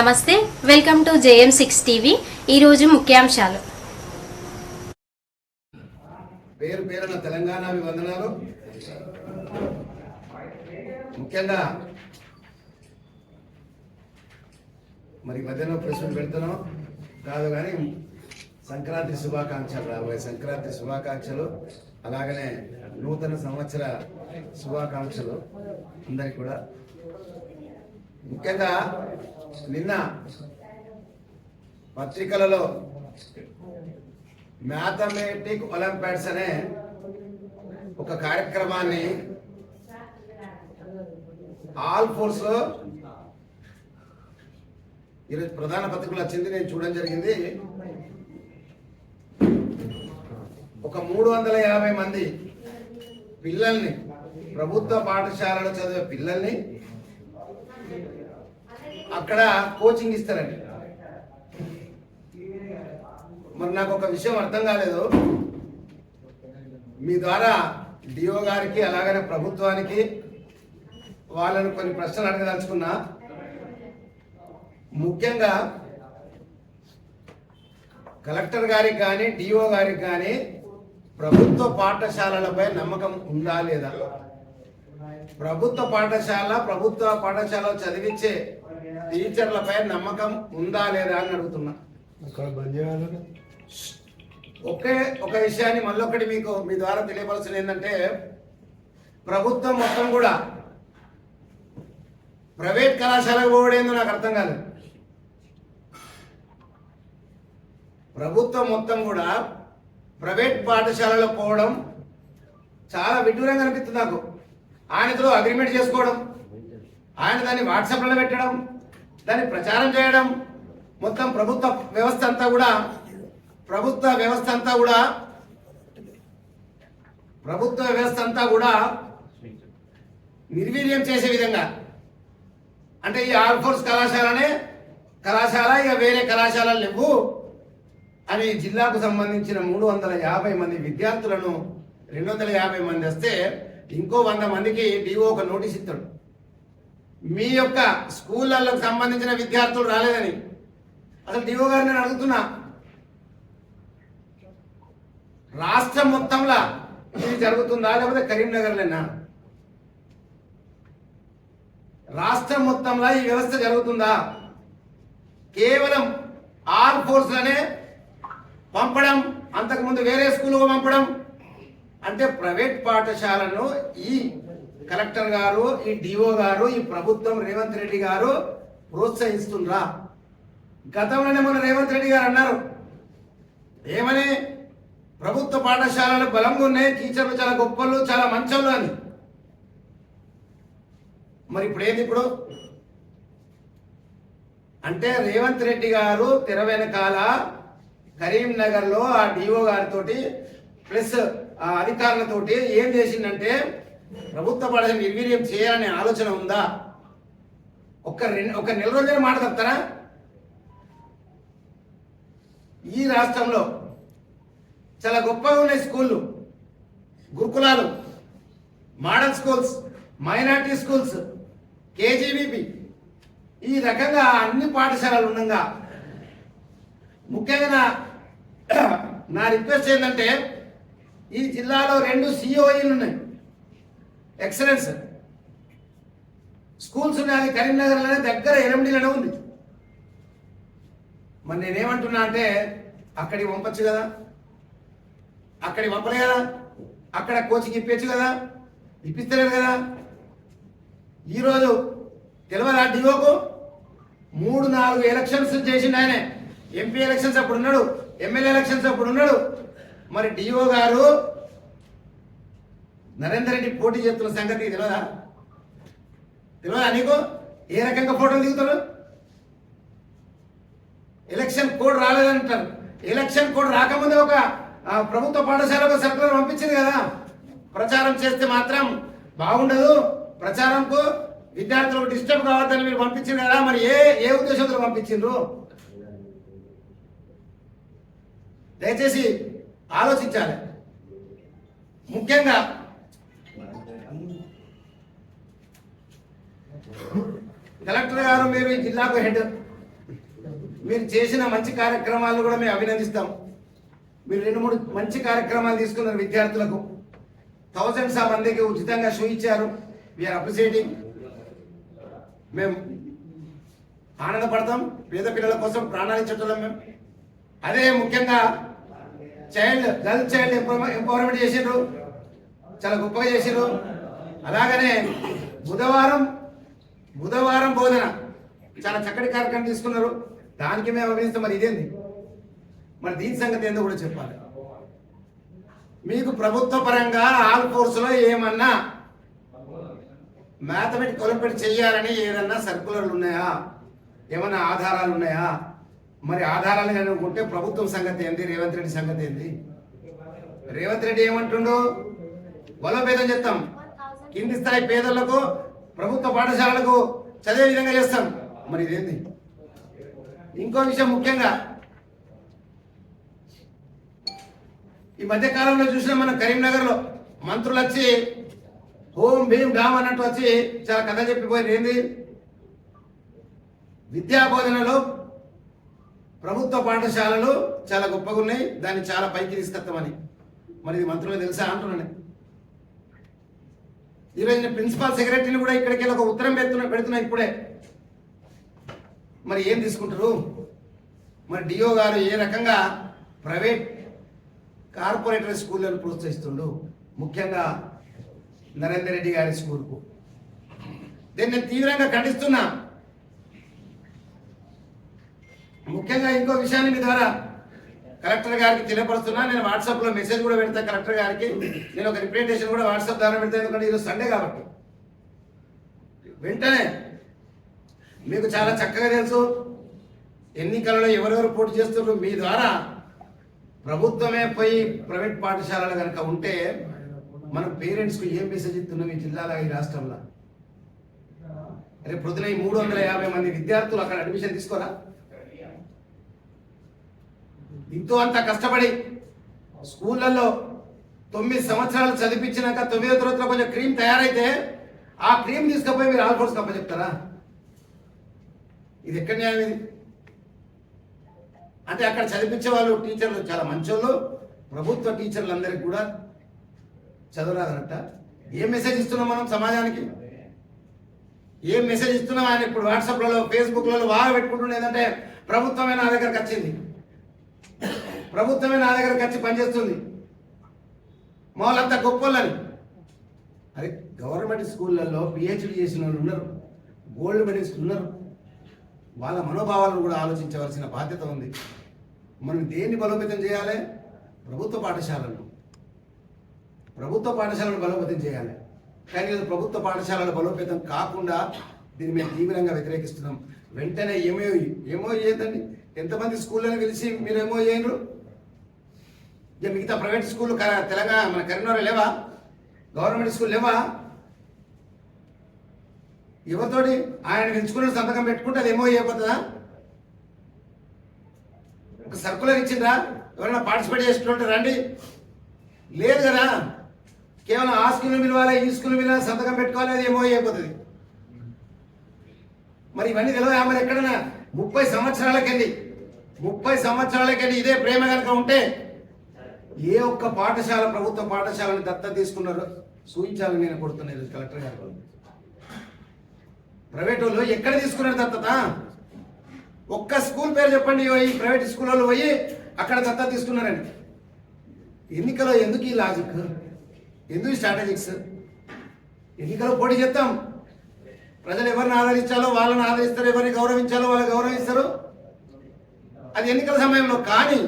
నమస్తే welcome to JM six TV. ఈరోజు ముఖ్యాంశాలు. పేరు పేరున తెలంగాణ అభివందనాలు. ముఖ్యంగా మరి ఈ మధ్యలో ప్రశ్నలు పెడుతున్నాం. కాదు కానీ సంక్రాంతి శుభాకాంక్షలు రాబోయే సంక్రాంతి శుభాకాంక్షలు అలాగనే నూతన సంవత్సర శుభాకాంక్షలు అందరికి కూడా. ముఖ్యంగా నిన్న పత్రికలలో మ్యాథమెటిక్ ఒలింపియాడ్స్ అనే ఒక కార్యక్రమాన్ని ఆల్ ఫోర్స్లో ఈరోజు ప్రధాన పత్రికలు వచ్చింది నేను చూడడం జరిగింది. ఒక మూడు వందల యాభై మంది పిల్లల్ని ప్రభుత్వ పాఠశాలలో చదివే పిల్లల్ని అక్కడ కోచింగ్ ఇస్తారండి మరి నాకు ఒక విషయం అర్థం కాలేదు. మీ ద్వారా డిఓ గారికి అలాగనే ప్రభుత్వానికి వాళ్ళని కొన్ని ప్రశ్నలు అడగదలుచుకున్నా. ముఖ్యంగా కలెక్టర్ గారికి కానీ డిఓ గారికి కానీ ప్రభుత్వ పాఠశాలలపై నమ్మకం ఉందా లేదా? ప్రభుత్వ పాఠశాల ప్రభుత్వ పాఠశాల చదివించే టీచర్లపై నమ్మకం ఉందా లేదా అని అడుగుతున్నా. ఒకే ఒక విషయాన్ని మళ్ళొకటి మీకు మీ ద్వారా తెలియవలసిన ఏంటంటే ప్రభుత్వం మొత్తం కూడా ప్రైవేట్ కళాశాలకు పోవడేందో నాకు అర్థం కాలేదు ప్రభుత్వం మొత్తం కూడా ప్రైవేట్ పాఠశాలలో పోవడం చాలా విడ్డూరంగా అనిపిస్తుంది నాకు. ఆయనతో అగ్రిమెంట్ చేసుకోవడం ఆయన దాన్ని వాట్సాప్లో పెట్టడం దాన్ని ప్రచారం చేయడం మొత్తం ప్రభుత్వ వ్యవస్థ అంతా కూడా ప్రభుత్వ వ్యవస్థ అంతా కూడా ప్రభుత్వ వ్యవస్థ అంతా కూడా నిర్వీర్యం చేసే విధంగా. అంటే ఈ ఆల్ ఫోర్స్ కళాశాలనే కళాశాల ఇక వేరే కళాశాలలు లేవు. అని జిల్లాకు సంబంధించిన మూడు వందల యాభై మంది విద్యార్థులను రెండు వందల యాభై మంది వస్తే ఇంకో వంద మందికి డిఓ ఒక నోటీస్ ఇస్తాడు. మీ యొక్క స్కూళ్ళకు సంబంధించిన విద్యార్థులు రాలేదని. అసలు డిఓ గారు నేను అడుగుతున్నా. రాష్ట్రం మొత్తంలో ఇది జరుగుతుందా? లేకపోతే కరీంనగర్లేనా? రాష్ట్రం మొత్తంలో ఈ వ్యవస్థ జరుగుతుందా? కేవలం ఆర్ ఫోర్స్లనే పంపడం అంతకుముందు వేరే స్కూల్కు పంపడం అంటే ప్రైవేట్ పాఠశాలను ఈ కలెక్టర్ గారు ఈ డిఓ గారు ఈ ప్రభుత్వం రేవంత్ రెడ్డి గారు ప్రోత్సహిస్తుండ్రా. గతంలోనే మన రేవంత్ రెడ్డి గారు అన్నారు ఏమని? ప్రభుత్వ పాఠశాలలు బలంగా ఉన్నాయి టీచర్లు చాలా గొప్పలు చాలా మంచోళ్ళు అని. మరి ఇప్పుడు ఏంది ఇప్పుడు? అంటే రేవంత్ రెడ్డి గారు తెర వెనకాల కరీంనగర్లో ఆ డిఓ గారితో ప్లస్ ఆ అధికారులతోటి ఏం చేసిందంటే ప్రభుత్వ పాఠశాల నిర్వీర్యం చేయాలనే ఆలోచన ఉందా? ఒక రెండు ఒక నెల రోజుల మాట తప్పుతారా? ఈ రాష్ట్రంలో చాలా గొప్పగా ఉన్నాయి స్కూళ్ళు గురుకులాలు model schools minority schools KGBV ఈ రకంగా అన్ని పాఠశాలలు ఉండగా ముఖ్యంగా నా నా రిక్వెస్ట్ ఏంటంటే ఈ జిల్లాలో రెండు సిఓఈలు ఉన్నాయి. ఎక్సలెన్స్ స్కూల్స్ ఉన్నాయి కరీంనగర్లోనే దగ్గర ఎనిమిదిలోనే ఉంది. మరి నేనేమంటున్నా అంటే అక్కడికి పంపచ్చు కదా. అక్కడికి పంపలే కదా. అక్కడ కోచింగ్ ఇప్పించు కదా. ఇప్పిస్తలేరు కదా. ఈరోజు తెలియదా డిఓకు మూడు నాలుగు ఎలక్షన్స్ చేసిండు ఆయనే. ఎంపీ ఎలక్షన్స్ అప్పుడు ఉన్నాడు ఎమ్మెల్యే ఎలక్షన్స్ అప్పుడు ఉన్నాడు. మరి డిఓ గారు నరేందర్ రెడ్డి పోటీ చేస్తున్న సంగతి తెలియదా తెలియదా నీకు? ఏ రకంగా ఫోటోలు దిగుతారు? ఎలక్షన్ కోడ్ రాలేదంటారు. ఎలక్షన్ కోడ్ రాకముందే ఒక ప్రభుత్వ పాఠశాలకు సర్కులర్ పంపించింది కదా. ప్రచారం చేస్తే మాత్రం బాగుండదు. ప్రచారంకు విద్యార్థులకు డిస్టర్బ్ కావద్దని మీరు పంపించింది కదా. మరి ఏ ఏ ఉద్దేశంతో పంపించిండ్రు? దయచేసి ఆలోచించాలి. ముఖ్యంగా కలెక్టర్ గారు మీరు ఈ జిల్లాకు హెడ్. మీరు చేసిన మంచి కార్యక్రమాలను కూడా మేము అభినందిస్తాం. మీరు రెండు మూడు మంచి కార్యక్రమాలు తీసుకున్నారు విద్యార్థులకు. థౌజండ్స్ ఆ మందికి ఉచితంగా షూ ఇచ్చారు. వీఆర్ అప్రిసియేటింగ్ మేము ఆనందపడతాం. పేద పిల్లల కోసం ప్రాణాలు ఇచ్చటం మేము. అదే ముఖ్యంగా చైల్డ్ గర్ల్ చైల్డ్ ఎంపవర్మెంట్ చేసిండ్రు చాలా గొప్పగా చేసిండ్రు అలాగనే బుధవారం బుధవారం బోధన. చాలా చక్కటి కార్యక్రమం తీసుకున్నారు. దానికి మేము అభినందిస్తాం. మరి ఇదేంది? మరి దీని సంగతి ఏందో కూడా చెప్పాలి. మీకు ప్రభుత్వ పరంగా ఆల్ కోర్సులో ఏమన్నా మ్యాథమెటిక్ ఒలింపియాడ్ చేయాలని ఏదన్నా సర్కులర్లు ఉన్నాయా? ఏమన్నా ఆధారాలు ఉన్నాయా? మరి ఆధారాలు అనుకుంటే ప్రభుత్వం సంగతి ఏంది? రేవంత్ రెడ్డి సంగతి ఏంది? రేవంత్ రెడ్డి ఏమంటుండు? బలోపేతం చెప్తాం కింది స్థాయి పేదలకు ప్రభుత్వ పాఠశాలలకు చదివే విధంగా చేస్తాం. మరి ఇదేంది? ఇంకో విషయం ముఖ్యంగా ఈ మధ్య కాలంలో చూసిన మనం కరీంనగర్లో మంత్రులు వచ్చి హోం భీం డామ్ అన్నట్టు వచ్చి చాలా కథ చెప్పిపోయింది ఏంది? విద్యా బోధనలో ప్రభుత్వ పాఠశాలలు చాలా గొప్పగా ఉన్నాయి. దాన్ని చాలా పైకి తీసుకొస్తామని. మరి ఇది మంత్రులు తెలుసా అంటున్నాను. ఈరోజు నేను ప్రిన్సిపాల్ సెక్రటరీని కూడా ఇక్కడికి వెళ్ళి ఒక ఉత్తరం పెడుతున్నా పెడుతున్నా ఇప్పుడే. మరి ఏం తీసుకుంటారు? మరి డిఓ గారు ఏ రకంగా ప్రైవేట్ కార్పొరేటర్ స్కూళ్ళను ప్రోత్సహిస్తుండు ముఖ్యంగా నరేందర్ రెడ్డి గారి స్కూల్కు. దీన్ని నేను తీవ్రంగా ఖండిస్తున్నా. ముఖ్యంగా ఇంకో విషయాన్ని మీ ద్వారా కలెక్టర్ గారికి తెలియపరుస్తున్నా. నేను వాట్సాప్లో మెసేజ్ కూడా పెడతా కలెక్టర్ గారికి. నేను ఒక రిప్రజెంటేషన్ కూడా వాట్సాప్ ద్వారా పెడతా ఎందుకంటే ఈరోజు సండే కాబట్టి. వెంటనే మీకు చాలా చక్కగా తెలుసు ఎన్నికలలో ఎవరెవరు పోటీ చేస్తున్నారు. మీ ద్వారా ప్రభుత్వమే పోయి ప్రైవేట్ పాఠశాలలు కనుక ఉంటే మన పేరెంట్స్కు ఏం మెసేజ్ ఇస్తున్నాం ఈ జిల్లాలో ఈ రాష్ట్రంలో? రేపు ప్రొద్దున ఈ మూడు వందల యాభై మంది విద్యార్థులు అక్కడ అడ్మిషన్ తీసుకోరా? ఇంతో అంత కష్టపడి స్కూళ్ళల్లో తొమ్మిది సంవత్సరాలు చదివించినాక తొమ్మిదో తరగతిలో కొంచెం క్రీమ్ తయారైతే ఆ క్రీమ్ తీసుకుపోయి మీరు ఆల్ఫోర్స్ కప్ప చెప్తారా? ఇది ఎక్కడ న్యాయం ఇది? అంటే అక్కడ చదివించే వాళ్ళు టీచర్లు చాలా మంచోళ్ళు. ప్రభుత్వ టీచర్లందరికీ కూడా చదవరాదనట ఏం మెసేజ్ ఇస్తున్నాం మనం సమాజానికి? ఏం మెసేజ్ ఇస్తున్నాం ఆయన ఇప్పుడు వాట్సాప్లలో ఫేస్బుక్లలో బాగా పెట్టుకుంటుండేదంటే ప్రభుత్వమే నా దగ్గరకు వచ్చింది. ప్రభుత్వమే నా దగ్గరకు వచ్చి పనిచేస్తుంది. మా వాళ్ళంతా గొప్పలని అరే గవర్నమెంట్ స్కూళ్ళల్లో పిహెచ్డి చేసిన వాళ్ళు ఉన్నారు. గోల్డ్ మెడలిస్ట్ ఉన్నారు. వాళ్ళ మనోభావాలను కూడా ఆలోచించవలసిన బాధ్యత ఉంది. మనం దేన్ని బలోపేతం చేయాలి? ప్రభుత్వ పాఠశాలను ప్రభుత్వ పాఠశాలను బలోపేతం చేయాలి. కానీ ప్రభుత్వ పాఠశాలలు బలోపేతం కాకుండా దీన్ని మేము తీవ్రంగా వ్యతిరేకిస్తున్నాం. వెంటనే ఏమో ఏమో చేయదండి ఎంతమంది స్కూళ్ళని పిలిచి మీరు ఏమో చేయరు ఇక మిగతా ప్రైవేట్ స్కూల్ తెలంగాణ మన కరీంనగర్ లేవా? గవర్నమెంట్ స్కూల్ లేవా? ఎవరితోటి ఆయన ఎంచుకున్న సంతకం పెట్టుకుంటే అది ఏమో చేయబోతుందా? ఒక సర్కులర్ ఇచ్చిందా ఎవరైనా పార్టిసిపేట్ చేసుకుంటే రండి. లేదు కదా. కేవలం ఆ స్కూల్ పిలవాలి ఈ స్కూల్ పిలవాలి సంతకం పెట్టుకోవాలి అది ఏమో అయిపోతుంది మరి ఇవన్నీ తెలియదు మరి ఎక్కడన్నా ముప్పై సంవత్సరాలకెళ్ళి ముప్పై సంవత్సరాలకెళ్ళి ఇదే ప్రేమ కనుక ఉంటే ఏ ఒక్క పాఠశాల ప్రభుత్వ పాఠశాలను దత్త తీసుకున్నారో సూచించాలని నేను కొడుతున్నాను కలెక్టర్ గారు. ప్రైవేట్ వాళ్ళు ఎక్కడ తీసుకున్నారు దత్తత? ఒక్క స్కూల్ పేరు చెప్పండి ఈ ప్రైవేట్ స్కూల్ వాళ్ళు పోయి అక్కడ దత్త తీసుకున్నారండి ఎన్నికలో ఎందుకు ఈ లాజిక్ ఎందుకు స్ట్రాటజిక్స్ ఎన్నికలో పోటీ చేద్దాం. ప్రజలు ఎవరిని ఆదరించాలో వాళ్ళని ఆదరిస్తారు ఎవరిని గౌరవించాలో వాళ్ళు గౌరవిస్తారు. అది ఎన్నికల సమయంలో కానీ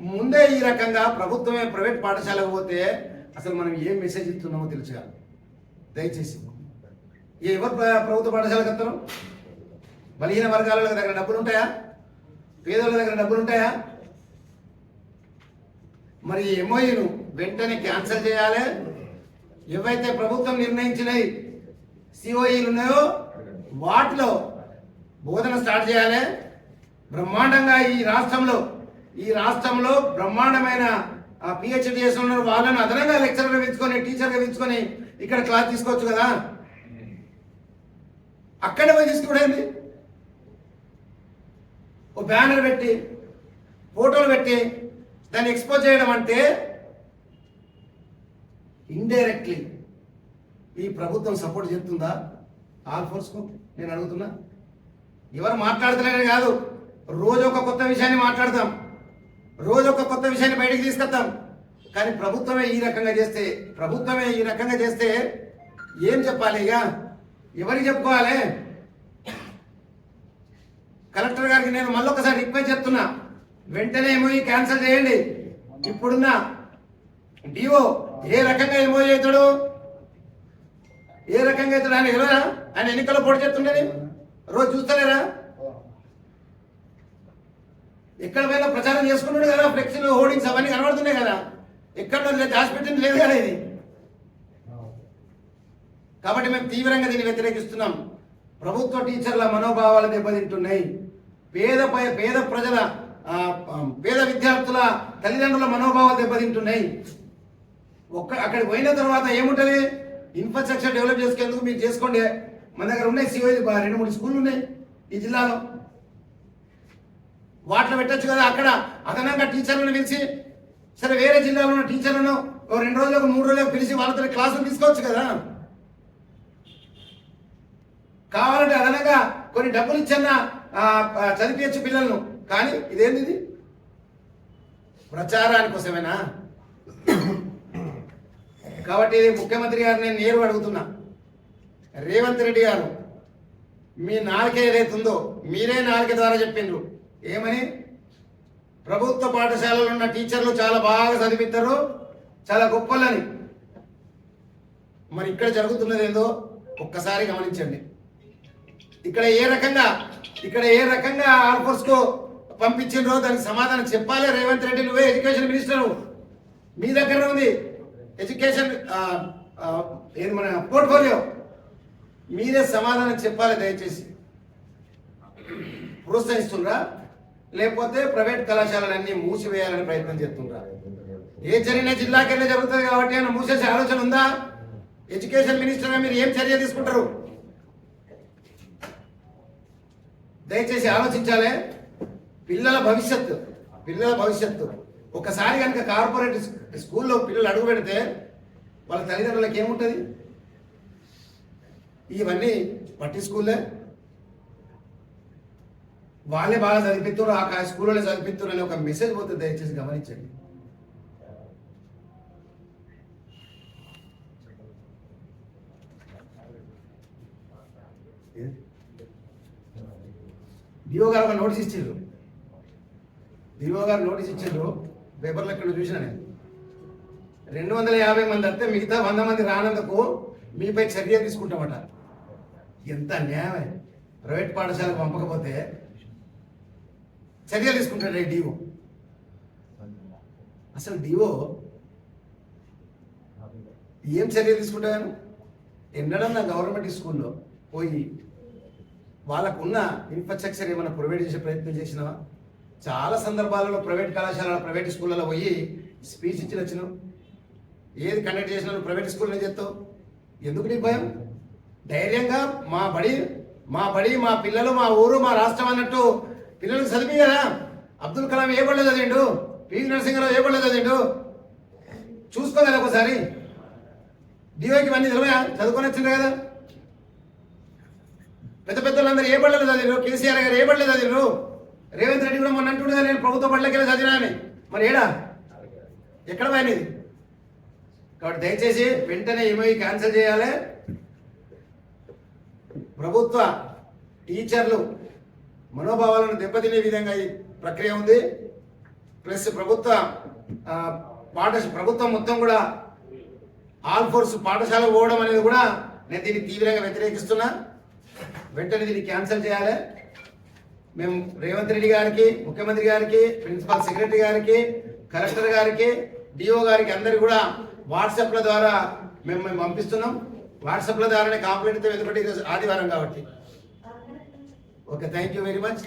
ముందే ఈ రకంగా ప్రభుత్వమే ప్రైవేట్ పాఠశాలకు పోతే అసలు మనం ఏం మెసేజ్ ఇస్తున్నామో తెలుసు దయచేసి. ఎవరు ప్రభుత్వ పాఠశాలకు వస్తారు బలహీన వర్గాల దగ్గర డబ్బులు ఉంటాయా? పేదల దగ్గర డబ్బులు ఉంటాయా? మరి ఎంఓయూను వెంటనే క్యాన్సిల్ చేయాలి. ఏవైతే ప్రభుత్వం నిర్ణయించినవి సిఓఈలు ఉన్నాయో వాటిలో బోధన స్టార్ట్ చేయాలి. బ్రహ్మాండంగా ఈ రాష్ట్రంలో ఈ రాష్ట్రంలో బ్రహ్మాండమైన పిహెచ్డి చేస్తున్న ఉన్నారు. వాళ్ళని అదనంగా లెక్చర్లు పెంచుకొని టీచర్గా పెంచుకొని ఇక్కడ క్లాస్ తీసుకోవచ్చు కదా? అక్కడే పోయి తీసుకునేది ఓ బ్యానర్ పెట్టి ఫోటోలు పెట్టి దాన్ని ఎక్స్పోజ్ చేయడం అంటే ఇండైరెక్ట్లీ ఈ ప్రభుత్వం సపోర్ట్ చేస్తుందా? ఆల్ ఫోర్స్కు నేను అడుగుతున్నా. ఎవరు మాట్లాడతలేరని కాదు. రోజు ఒక కొత్త విషయాన్ని మాట్లాడతాం. రోజు ఒక కొత్త విషయాన్ని బయటికి తీసుకొస్తాం. కానీ ప్రభుత్వమే ఈ రకంగా చేస్తే ప్రభుత్వమే ఈ రకంగా చేస్తే ఏం చెప్పాలి ఇక? ఎవరికి చెప్పుకోవాలి? కలెక్టర్ గారికి నేను మళ్ళొకసారి రిక్వెస్ట్ చేస్తున్నా. వెంటనే ఎంఓఈ క్యాన్సిల్ చేయండి. ఇప్పుడున్న డిఓ ఏ రకంగా ఎంఓఈ అవుతాడు? ఏ రకంగా అవుతాడు ఆయన ఎవరా ఆయన ఎన్నికల్లో పోటీ చేస్తుండేది? రోజు చూస్తలేరా? ఎక్కడ పోయినా ప్రచారం చేసుకున్నాడు కదా ఫ్లెక్సీలు హోర్డింగ్స్ అవన్నీ కనబడుతున్నాయి కదా. ఎక్కడ దాచిపెట్టింది లేదు కదా ఇది. కాబట్టి మేము తీవ్రంగా దీన్ని వ్యతిరేకిస్తున్నాం. ప్రభుత్వ టీచర్ల మనోభావాలు దెబ్బతింటున్నాయి. పేద పేద ప్రజల పేద విద్యార్థుల తల్లిదండ్రుల మనోభావాలు దెబ్బతింటున్నాయి. ఒక్క అక్కడికి పోయిన తర్వాత ఏముంటది? ఇన్ఫ్రాస్ట్రక్చర్ డెవలప్ చేసుకునేందుకు మీరు చేసుకోండి. మన దగ్గర ఉన్నాయి సివై రెండు మూడు స్కూళ్ళు ఉన్నాయి ఈ జిల్లాలో. వాటిలో పెట్టచ్చు కదా అక్కడ. అదనంగా టీచర్లను పిలిచి సరే వేరే జిల్లాలో ఉన్న టీచర్లను ఓ రెండు రోజులకు మూడు రోజులకు పిలిచి వాళ్ళతో క్లాసులు తీసుకోవచ్చు కదా. కావాలంటే అదనంగా కొన్ని డబ్బులు ఇచ్చన్న చదివించు పిల్లలను. కానీ ఇదేంటిది ప్రచారాని కోసమేనా కాబట్టి ఇది ముఖ్యమంత్రి గారు నేను నేరు అడుగుతున్నా. రేవంత్ రెడ్డి గారు మీ నాలుక ఏదైతుందో మీరే నాలుక ద్వారా చెప్పిండ్రు. ఏమని? ప్రభుత్వ పాఠశాలలో ఉన్న టీచర్లు చాలా బాగా చదివిస్తారు చాలా గొప్పలని. మరి ఇక్కడ జరుగుతున్నది ఏందో ఒక్కసారి గమనించండి. ఇక్కడ ఏ రకంగా ఇక్కడ ఏ రకంగా ఆర్ఫోర్స్కు పంపించిండ్రో దానికి సమాధానం చెప్పాలి రేవంత్ రెడ్డి నువ్వే ఎడ్యుకేషన్ మినిస్టర్. మీ దగ్గర ఉంది. ఎడ్యుకేషన్ ఏది మన పోర్ట్ఫోలియో? మీరే సమాధానం చెప్పాలి దయచేసి. ప్రోత్సహిస్తుండ్రా? లేకపోతే ప్రైవేట్ కళాశాలలన్నీ మూసివేయాలని ప్రయత్నం చేస్తుండ్రా? ఏ చర్య జిల్లాకెళ్ళి జరుగుతుంది కాబట్టి ఆయన మూసేసే ఆలోచన ఉందా? ఎడ్యుకేషన్ మినిస్టర్గా మీరు ఏం చర్య తీసుకుంటారు? దయచేసి ఆలోచించాలి. పిల్లల భవిష్యత్తు పిల్లల భవిష్యత్తు. ఒకసారి కనుక కార్పొరేట్ స్కూల్లో పిల్లలు అడుగు పెడితే వాళ్ళ తల్లిదండ్రులకు ఏముంటుంది? ఇవన్నీ పట్టి స్కూల్లే వాళ్ళే బాగా చదివిస్తున్నారు ఆ స్కూల్లో చదివిస్తున్నారు అనే ఒక మెసేజ్ పోతే దయచేసి గమనించండి. డిఓ గారు ఒక నోటీస్ ఇచ్చిండ్రు. డిఓ గారు నోటీస్ ఇచ్చిండ్రు. పేపర్లో ఇక్కడ చూసిన నేను. రెండు వందల యాభై మంది వస్తే మిగతా వంద మంది రానందుకు మీపై చర్య తీసుకుంటామట. ఎంత న్యాయం ప్రైవేట్ పాఠశాలకు పంపకపోతే చర్య తీసుకుంటాడు ఈ డిఓ. అసలు డిఓ ఏం చర్య తీసుకుంటాను ఎన్నడన్నా గవర్నమెంట్ స్కూల్లో పోయి వాళ్ళకున్న ఇన్ఫ్రాస్ట్రక్చర్ ఏమైనా ప్రొవైడ్ చేసే ప్రయత్నం చేసినావా? చాలా సందర్భాలలో ప్రైవేట్ కళాశాలలో ప్రైవేట్ స్కూళ్ళలో పోయి స్పీచ్ ఇచ్చి వచ్చినావు ఏది కండక్ట్ చేసినా ప్రైవేట్ స్కూల్లో చెప్తావు ఎందుకు నీ భయం? ధైర్యంగా మా బడి మా బడి మా పిల్లలు మా ఊరు మా రాష్ట్రం అన్నట్టు పిల్లలకు చదివి కదా అబ్దుల్ కలాం ఏ పడలేదు చదివిండు? పివి నరసింహరావు ఏ పడలేదు చదివిండు? చూసుకోగల ఒకసారి? డిఓకి ఇవన్నీ తెలివయా? చదువుకొని వచ్చిండ్రు కదా. పెద్ద పెద్దలందరూ ఏ పడలేదు చదివారు కేసీఆర్ గారు ఏ పడలేదు చదివారు రేవంత్ రెడ్డి కూడా మొన్న అంటుండగా నేను ప్రభుత్వ బళ్ళకి వెళ్ళి మరి ఏడా? ఎక్కడ పోయినది కాబట్టి దయచేసి వెంటనే ఏమీ క్యాన్సిల్ చేయాలి. ప్రభుత్వ టీచర్లు మనోభావాలను దెబ్బతినే విధంగా ఈ ప్రక్రియ ఉంది. ప్లస్ ప్రభుత్వ ఆ, పాఠ ప్రభుత్వం మొత్తం కూడా ఆల్ ఫోర్స్ పాఠశాల పోవడం అనేది కూడా నేను దీన్ని తీవ్రంగా వ్యతిరేకిస్తున్నా. వెంటనే దీన్ని క్యాన్సిల్ చేయాలి. మేము రేవంత్ రెడ్డి గారికి ముఖ్యమంత్రి గారికి ప్రిన్సిపల్ సెక్రటరీ గారికి కలెక్టర్ గారికి డిఓ గారికి అందరికి కూడా వాట్సాప్ల ద్వారా మేము మేము పంపిస్తున్నాం. వాట్సాప్ల ద్వారానే కాంప్లైంట్తో ఎందుకంటే ఈరోజు ఆదివారం కాబట్టి. Okay thank you very much